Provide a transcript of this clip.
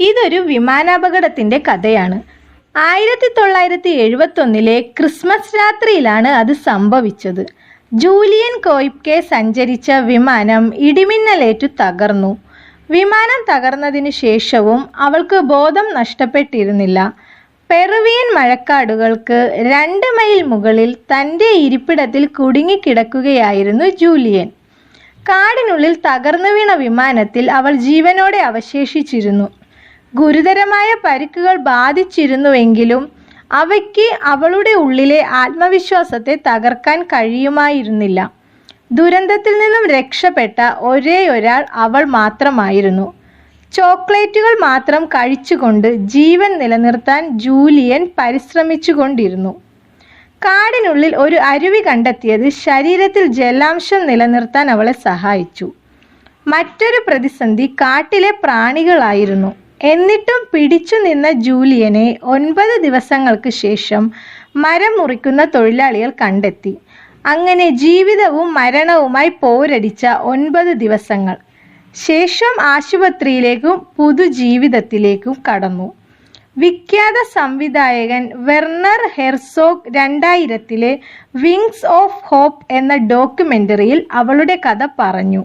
ഇതൊരു വിമാനാപകടത്തിന്റെ കഥയാണ്. ആയിരത്തി തൊള്ളായിരത്തി എഴുപത്തൊന്നിലെ ക്രിസ്മസ് രാത്രിയിലാണ് അത് സംഭവിച്ചത്. ജൂലിയൻ കോയിപ്കെ സഞ്ചരിച്ച വിമാനം ഇടിമിന്നലേറ്റു തകർന്നു. വിമാനം തകർന്നതിന് ശേഷവും അവൾക്ക് ബോധം നഷ്ടപ്പെട്ടിരുന്നില്ല. പെറുവിയൻ മഴക്കാടുകൾക്ക് രണ്ട് മൈൽ മുകളിൽ തന്റെ ഇരിപ്പിടത്തിൽ കുടുങ്ങിക്കിടക്കുകയായിരുന്നു ജൂലിയൻ. കാടിനുള്ളിൽ തകർന്നു വീണ വിമാനത്തിൽ അവൾ ജീവനോടെ അവശേഷിച്ചിരുന്നു. ഗുരുതരമായ പരിക്കുകൾ ബാധിച്ചിരുന്നുവെങ്കിലും അവയ്ക്ക് അവളുടെ ഉള്ളിലെ ആത്മവിശ്വാസത്തെ തകർക്കാൻ കഴിയുമായിരുന്നില്ല. ദുരന്തത്തിൽ നിന്നും രക്ഷപ്പെട്ട ഒരേയൊരാൾ അവൾ മാത്രമായിരുന്നു. ചോക്ലേറ്റുകൾ മാത്രം കഴിച്ചുകൊണ്ട് ജീവൻ നിലനിർത്താൻ ജൂലിയൻ പരിശ്രമിച്ചുകൊണ്ടിരുന്നു. കാടിനുള്ളിൽ ഒരു അരുവി കണ്ടെത്തിയത് ശരീരത്തിൽ ജലാംശം നിലനിർത്താൻ അവളെ സഹായിച്ചു. മറ്റൊരു പ്രതിസന്ധി കാട്ടിലെ പ്രാണികളായിരുന്നു. എന്നിട്ടും പിടിച്ചു നിന്ന ജൂലിയനെ ഒൻപത് ദിവസങ്ങൾക്ക് ശേഷം മരം മുറിക്കുന്ന തൊഴിലാളികൾ കണ്ടെത്തി. അങ്ങനെ ജീവിതവും മരണവുമായി പോരടിച്ച ഒൻപത് ദിവസങ്ങൾ. ശേഷം ആശുപത്രിയിലേക്കും പുതുജീവിതത്തിലേക്കും കടന്നു. വിഖ്യാത സംവിധായകൻ വെർണർ ഹെർസോഗ് രണ്ടായിരത്തിലെ വിങ്സ് ഓഫ് ഹോപ്പ് എന്ന ഡോക്യുമെന്ററിയിൽ അവളുടെ കഥ പറഞ്ഞു.